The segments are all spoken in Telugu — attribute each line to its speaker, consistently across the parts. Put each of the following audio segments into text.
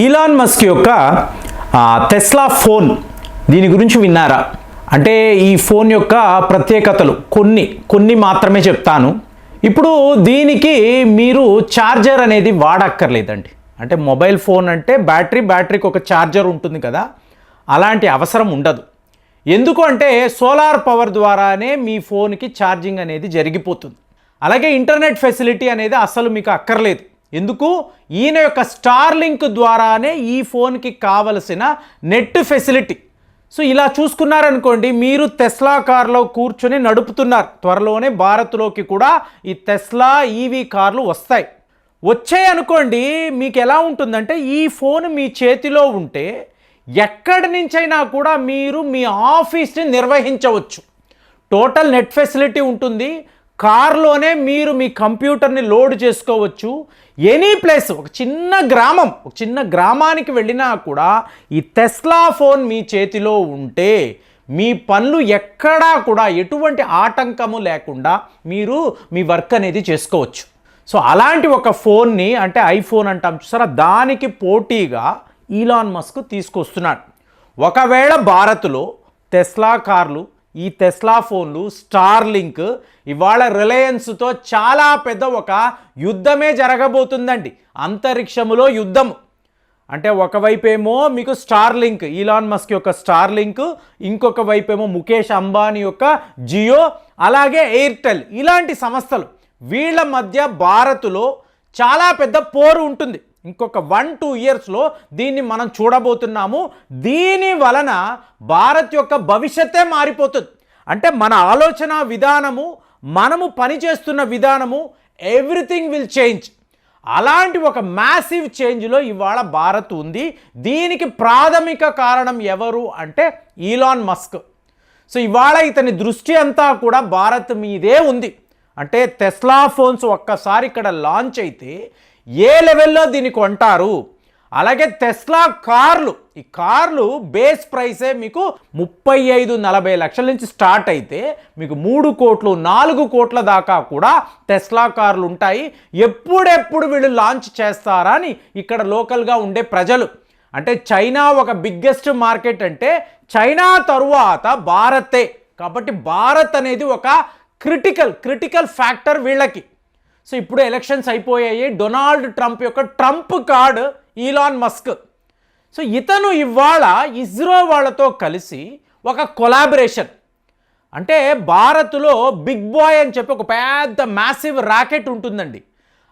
Speaker 1: ఈలాన్ మస్క్ యొక్క టెస్లా ఫోన్ దీని గురించి విన్నారా? అంటే ఈ ఫోన్ యొక్క ప్రత్యేకతలు కొన్ని కొన్ని మాత్రమే చెప్తాను. ఇప్పుడు దీనికి మీరు ఛార్జర్ అనేది వాడక్కర్లేదండి. అంటే మొబైల్ ఫోన్ అంటే బ్యాటరీ బ్యాటరీకి ఒక ఛార్జర్ ఉంటుంది కదా. అలాంటి అవసరం ఉండదు. ఎందుకు అంటే సోలార్ పవర్ ద్వారానే మీ ఫోన్కి ఛార్జింగ్ అనేది జరిగిపోతుంది. అలాగే ఇంటర్నెట్ ఫెసిలిటీ అనేది అసలు మీకు అక్కర్లేదు. ఎందుకు? ఈయన యొక్క స్టార్ లింక్ ద్వారానే ఈ ఫోన్కి కావలసిన నెట్ ఫెసిలిటీ. సో ఇలా చూసుకున్నారనుకోండి మీరు టెస్లా కార్లో కూర్చొని నడుపుతున్నారు. త్వరలోనే భారత్లోకి కూడా ఈ టెస్లా ఈవీ కార్లు వస్తాయి. వచ్చాయి అనుకోండి మీకు ఎలా ఉంటుందంటే ఈ ఫోన్ మీ చేతిలో ఉంటే ఎక్కడి నుంచైనా కూడా మీరు మీ ఆఫీస్ని నిర్వహించవచ్చు. టోటల్ నెట్ ఫెసిలిటీ ఉంటుంది. కార్లోనే మీరు మీ కంప్యూటర్ని లోడ్ చేసుకోవచ్చు. ఎనీ ప్లేస్ ఒక చిన్న గ్రామం ఒక చిన్న గ్రామానికి వెళ్ళినా కూడా ఈ టెస్లా ఫోన్ మీ చేతిలో ఉంటే మీ పనులు ఎక్కడా కూడా ఎటువంటి ఆటంకము లేకుండా మీరు మీ వర్క్ అనేది చేసుకోవచ్చు. సో అలాంటి ఒక ఫోన్ని అంటే ఐఫోన్ అంటాం చూసారా దానికి పోటీగా ఈలాన్ మస్క్ తీసుకొస్తున్నాడు. ఒకవేళ భారత్లో టెస్లా కార్లు ఈ టెస్లా ఫోన్లు స్టార్ లింక్ ఇవాళ రిలయన్స్తో చాలా పెద్ద ఒక యుద్ధమే జరగబోతుందండి. అంతరిక్షములో యుద్ధము అంటే ఒకవైపేమో మీకు స్టార్ లింక్ ఈలాన్ మస్క్ యొక్క స్టార్ లింక్ ఇంకొక వైపేమో ముఖేష్ అంబానీ యొక్క జియో అలాగే ఎయిర్టెల్ ఇలాంటి సంస్థలు. వీళ్ళ మధ్య భారత్లో చాలా పెద్ద పోరు ఉంటుంది. ఇంకొక వన్ టూ ఇయర్స్లో దీన్ని మనం చూడబోతున్నాము. దీని వలన భారత్ యొక్క భవిష్యత్తే మారిపోతుంది. అంటే మన ఆలోచన విధానము మనము పనిచేస్తున్న విధానము ఎవ్రీథింగ్ విల్ చేంజ్ అలాంటి ఒక మ్యాసివ్ చేంజ్లో ఇవాళ భారత్ ఉంది. దీనికి ప్రాథమిక కారణం ఎవరు అంటే ఈలాన్ మస్క్ సో ఇవాళ ఇతని దృష్టి అంతా కూడా భారత్ మీదే ఉంది. అంటే టెస్లా ఫోన్స్ ఒక్కసారి ఇక్కడ లాంచ్ అయితే ఏ లెవెల్లో దీన్ని కొంటారు? అలాగే టెస్లా కార్లు. ఈ కార్లు బేస్ ప్రైసే మీకు ముప్పై ఐదు నలభై లక్షల నుంచి స్టార్ట్ అయితే మీకు మూడు కోట్లు నాలుగు కోట్ల దాకా కూడా టెస్లా కార్లు ఉంటాయి. ఎప్పుడెప్పుడు వీళ్ళు లాంచ్ చేస్తారా అని ఇక్కడ లోకల్గా ఉండే ప్రజలు. అంటే చైనా ఒక బిగ్గెస్ట్ మార్కెట్ అంటే చైనా తరువాత భారతే. కాబట్టి భారత్ అనేది ఒక క్రిటికల్ క్రిటికల్ ఫ్యాక్టర్ వీళ్ళకి. సో ఇప్పుడు ఎలక్షన్స్ అయిపోయాయి. డొనాల్డ్ ట్రంప్ యొక్క trump card Elon Musk. So ఇతను ఇవాళ ఇస్రో వాళ్ళతో కలిసి ఒక కొలాబరేషన్. అంటే భారత్లో బిగ్ బాయ్ అని చెప్పి ఒక పెద్ద మ్యాసివ్ రాకెట్ ఉంటుందండి.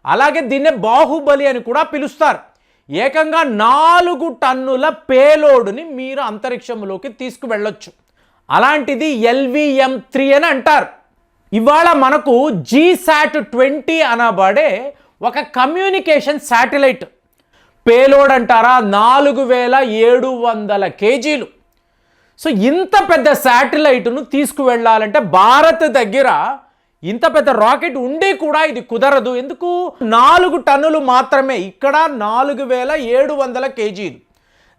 Speaker 1: అలాగే దీన్నే బాహుబలి అని కూడా పిలుస్తారు. ఏకంగా నాలుగు టన్నుల పేలోడుని మీరు అంతరిక్షంలోకి తీసుకువెళ్ళొచ్చు. అలాంటిది ఎల్విఎం త్రీ అని అంటారు. ఇవాళ మనకు జీశాట్ ట్వంటీ అనబడే ఒక కమ్యూనికేషన్ శాటిలైట్. పేలోడ్ అంటారా? నాలుగు వేల ఏడు వందల కేజీలు. సో ఇంత పెద్ద శాటిలైట్ను తీసుకువెళ్ళాలంటే భారత్ దగ్గర ఇంత పెద్ద రాకెట్ ఉండి కూడా ఇది కుదరదు. ఎందుకు? నాలుగు టన్నులు మాత్రమే ఇక్కడ నాలుగు వేల ఏడు వందల కేజీలు.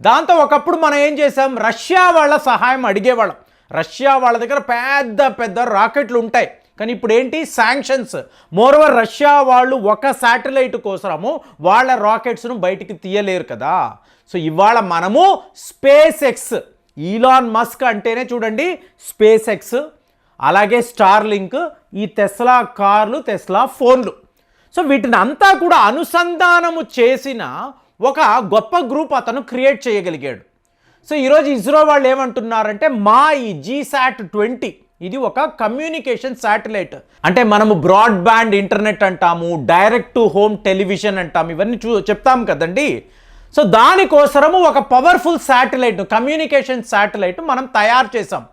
Speaker 1: దాంతో ఒకప్పుడు మనం ఏం చేసాం రష్యా వాళ్ళ సహాయం అడిగేవాళ్ళం. రష్యా వాళ్ళ దగ్గర పెద్ద పెద్ద రాకెట్లు ఉంటాయి. కానీ ఇప్పుడు ఏంటి శాంక్షన్స్ మోరోవర్ రష్యా వాళ్ళు ఒక శాటిలైట్ కోసము వాళ్ళ రాకెట్స్ను బయటికి తీయలేరు కదా. సో ఇవాళ మనము స్పేస్ ఎక్స్ ఈలాన్ మస్క్ అంటేనే చూడండి స్పేస్ ఎక్స్ అలాగే స్టార్ లింక్ ఈ టెస్లా కార్లు టెస్లా ఫోన్లు. సో వీటిని అంతా కూడా అనుసంధానము చేసిన ఒక గొప్ప గ్రూప్ అతను క్రియేట్ చేయగలిగాడు. సో ఈరోజు ఇస్రో వాళ్ళు ఏమంటున్నారంటే మా ఈ జీశాట్ ట్వంటీ ఇది ఒక కమ్యూనికేషన్ శాటిలైట్ అంటే మనము బ్రాడ్బ్యాండ్ ఇంటర్నెట్ అంటాము డైరెక్ట్ టు హోమ్ టెలివిజన్ అంటాము ఇవన్నీ చూ చెప్తాం కదండి. సో దానికోసరము ఒక పవర్ఫుల్ శాటిలైట్ కమ్యూనికేషన్ శాటిలైట్ మనం తయారు చేసాం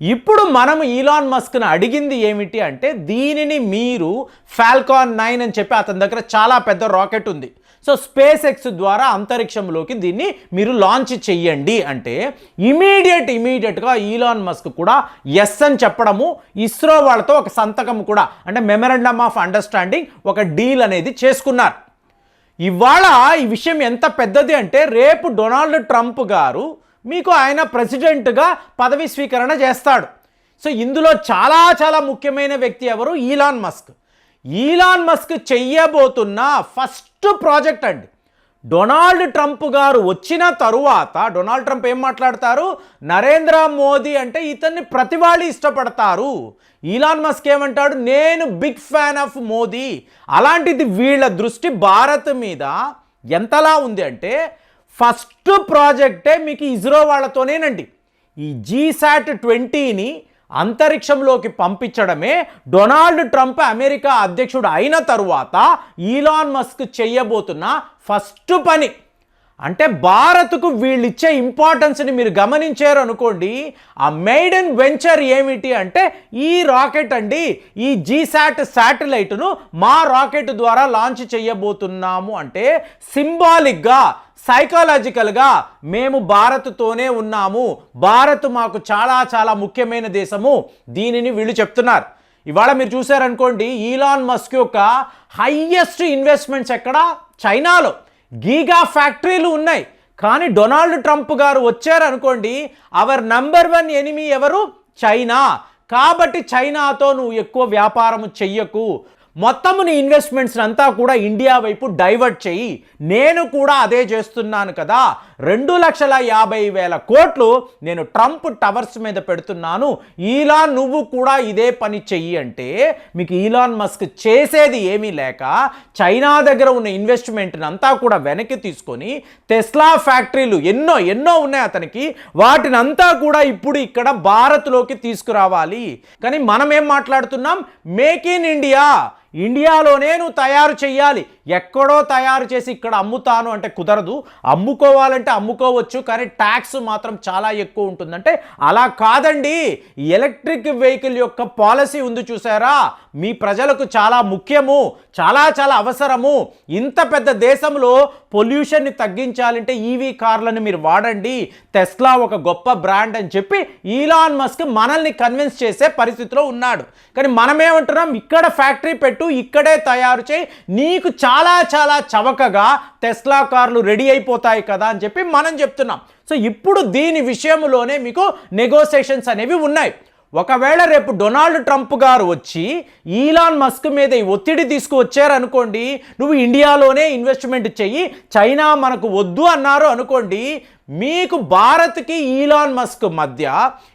Speaker 1: ఇప్పుడు మనం ఈలాన్ మస్క్ను అడిగింది ఏమిటి అంటే దీనిని మీరు ఫాల్కాన్ నైన్ అని చెప్పి అతని దగ్గర చాలా పెద్ద రాకెట్ ఉంది. సో స్పేస్ ఎక్స్ ద్వారా అంతరిక్షంలోకి దీన్ని మీరు లాంచ్ చెయ్యండి అంటే ఇమీడియట్ ఇమీడియట్గా ఈలాన్ మస్క్ కూడా ఎస్ అని చెప్పడము ఇస్రో వాళ్ళతో ఒక సంతకం కూడా అంటే మెమరండమ్ ఆఫ్ అండర్స్టాండింగ్ ఒక డీల్ అనేది చేసుకున్నారు. ఇవాళ ఈ విషయం ఎంత పెద్దది అంటే రేపు డొనాల్డ్ ట్రంప్ గారు మీకు ఆయన ప్రెసిడెంట్గా పదవి స్వీకరణ చేస్తాడు. సో ఇందులో చాలా చాలా ముఖ్యమైన వ్యక్తి ఎవరు? Elon Musk. ఈలాన్ మస్క్ చెయ్యబోతున్న ఫస్ట్ ప్రాజెక్ట్ అండి. డొనాల్డ్ ట్రంప్ గారు వచ్చిన తరువాత డొనాల్డ్ ట్రంప్ ఏం మాట్లాడతారు? నరేంద్ర మోదీ అంటే ఇతన్ని ప్రతి వాళ్ళు ఇష్టపడతారు. ఈలాన్ మస్క్ ఏమంటాడు? నేను బిగ్ ఫ్యాన్ ఆఫ్ మోదీ. అలాంటిది వీళ్ళ దృష్టి భారత్ మీద ఎంతలా ఉంది అంటే ఫస్ట్ ప్రాజెక్టే మీకు ఇస్రో వాళ్ళతోనేనండి. ఈ జీసాట్ ట్వంటీని అంతరిక్షంలోకి పంపించడమే డొనాల్డ్ ట్రంప్ అమెరికా అధ్యక్షుడు అయిన తరువాత ఈలాన్ మస్క్ చేయబోతున్న ఫస్ట్ పని. అంటే భారత్కు వీళ్ళిచ్చే ఇంపార్టెన్స్ని మీరు గమనించారు అనుకోండి ఆ మెయిడెన్ వెంచర్ ఏమిటి అంటే ఈ రాకెట్ అండి ఈ జీశాట్ శాటిలైట్ను మా రాకెట్ ద్వారా లాంచ్ చేయబోతున్నాము అంటే సింబాలిక్గా సైకాలజికల్గా మేము భారత్తోనే ఉన్నాము. భారత్ మాకు చాలా చాలా ముఖ్యమైన దేశము. దీనిని వీళ్ళు చెప్తున్నారు. ఇవాళ మీరు చూసారనుకోండి ఈలాన్ మస్క్ యొక్క హయ్యెస్ట్ ఇన్వెస్ట్మెంట్స్ ఎక్కడ? చైనాలో. గీగా ఫ్యాక్టరీలు ఉన్నాయి. కానీ డొనాల్డ్ ట్రంప్ గారు వచ్చారనుకోండి అవర్ నంబర్ వన్ ఎనిమి ఎవరు? చైనా. కాబట్టి చైనాతో నువ్వు ఎక్కువ వ్యాపారం చెయ్యకు. మొత్తము నీ ఇన్వెస్ట్మెంట్స్ అంతా కూడా ఇండియా వైపు డైవర్ట్ చెయ్యి నేను కూడా అదే చేస్తున్నాను కదా. రెండు లక్షల యాభై వేల కోట్లు నేను ట్రంప్ టవర్స్ మీద పెడుతున్నాను. ఈలాన్ నువ్వు కూడా ఇదే పని చెయ్యి అంటే మీకు ఈలాన్ మస్క్ చేసేది ఏమీ లేక చైనా దగ్గర ఉన్న ఇన్వెస్ట్మెంట్ని అంతా కూడా వెనక్కి తీసుకొని టెస్లా ఫ్యాక్టరీలు ఎన్నో ఎన్నో ఉన్నాయి అతనికి. వాటిని అంతా కూడా ఇప్పుడు ఇక్కడ భారత్లోకి తీసుకురావాలి. కానీ మనం ఏం మాట్లాడుతున్నాం? మేక్ ఇన్ ఇండియా ఇండియాలోనే నువ్వు తయారు చేయాలి ఎక్కడో తయారు చేసి ఇక్కడ అమ్ముతాను అంటే కుదరదు. అమ్ముకోవాలంటే అమ్ముకోవచ్చు కానీ ట్యాక్స్ మాత్రం చాలా ఎక్కువ ఉంటుందంటే అలా కాదండి. ఎలక్ట్రిక్ వెహికల్ యొక్క పాలసీ ఉంది చూసారా? మీ ప్రజలకు చాలా ముఖ్యము చాలా చాలా అవసరము. ఇంత పెద్ద దేశంలో పొల్యూషన్ని తగ్గించాలంటే ఈవీ కార్లను మీరు వాడండి. టెస్లా ఒక గొప్ప బ్రాండ్ అని చెప్పి ఈలాన్ మస్క్ మనల్ని కన్విన్స్ చేసే పరిస్థితిలో ఉన్నాడు. కానీ మనమేమంటున్నాం? ఇక్కడ ఫ్యాక్టరీ పెట్టు ఇక్కడే తయారు చేయి. నీకు చాలా చాలా చవకగా టెస్లా కార్లు రెడీ అయిపోతాయి కదా అని చెప్పి మనం చెప్తున్నాం. సో ఇప్పుడు దీని విషయంలోనే మీకు నెగోసియేషన్స్ అనేవి ఉన్నాయి. ఒకవేళ రేపు డొనాల్డ్ ట్రంప్ గారు వచ్చి ఈలాన్ మస్క్ మీద ఈ ఒత్తిడి తీసుకువచ్చారనుకోండి నువ్వు ఇండియాలోనే ఇన్వెస్ట్మెంట్ చెయ్యి చైనా మనకు వద్దు అన్నారు అనుకోండి మీకు భారత్కి ఈలాన్ మస్క్ మధ్య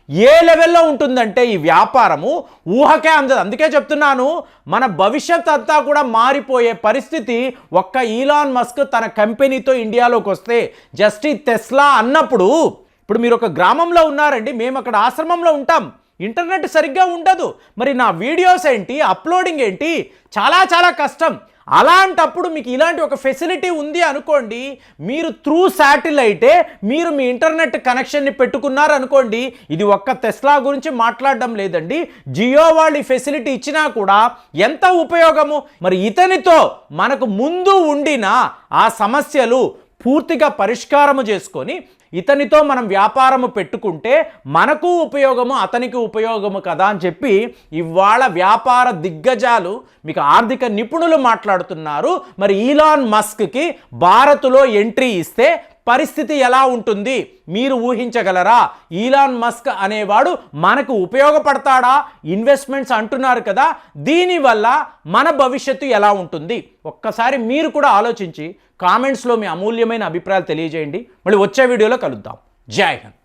Speaker 1: ఏ లెవెల్లో ఉంటుందంటే ఈ వ్యాపారము? ఊహకే అందదు. అందుకే చెప్తున్నాను మన భవిష్యత్ అంతా కూడా మారిపోయే పరిస్థితి ఒక్క ఈలాన్ మస్క్ తన కంపెనీతో ఇండియాలోకి వస్తే జస్ట్ ఈ టెస్లా అన్నప్పుడు ఇప్పుడు మీరు ఒక గ్రామంలో ఉన్నారండి మేము అక్కడ ఆశ్రమంలో ఉంటాం. ఇంటర్నెట్ సరిగ్గా ఉండదు. మరి నా వీడియోస్ ఏంటి అప్లోడింగ్ ఏంటి? చాలా చాలా కష్టం. అలాంటప్పుడు మీకు ఇలాంటి ఒక ఫెసిలిటీ ఉంది అనుకోండి మీరు త్రూ శాటిలైటే మీరు మీ ఇంటర్నెట్ కనెక్షన్ని పెట్టుకున్నారు అనుకోండి ఇది ఒక్క టెస్లా గురించి మాట్లాడడం లేదండి. జియో వాళ్ళు ఫెసిలిటీ ఇచ్చినా కూడా ఎంత ఉపయోగము? మరి ఇతనితో మనకు ముందు ఉండిన ఆ సమస్యలు పూర్తిగా పరిష్కారము చేసుకొని ఇతనితో మనం వ్యాపారము పెట్టుకుంటే మనకు ఉపయోగము అతనికి ఉపయోగము కదా అని చెప్పి ఇవాళ వ్యాపార దిగ్గజాలు మీకు ఆర్థిక నిపుణులు మాట్లాడుతున్నారు. మరి ఈలాన్ మస్క్కి భారత్లో ఎంట్రీ ఇస్తే పరిస్థితి ఎలా ఉంటుంది? మీరు ఊహించగలరా? ఈలాన్ మస్క్ అనేవాడు మనకు ఉపయోగపడతాడా? ఇన్వెస్ట్మెంట్స్ అంటున్నారు కదా. దీనివల్ల మన భవిష్యత్తు ఎలా ఉంటుంది? ఒక్కసారి మీరు కూడా ఆలోచించి కామెంట్స్లో మీ అమూల్యమైన అభిప్రాయాలు తెలియజేయండి. మళ్ళీ వచ్చే వీడియోలో కలుద్దాం. జై హింద్.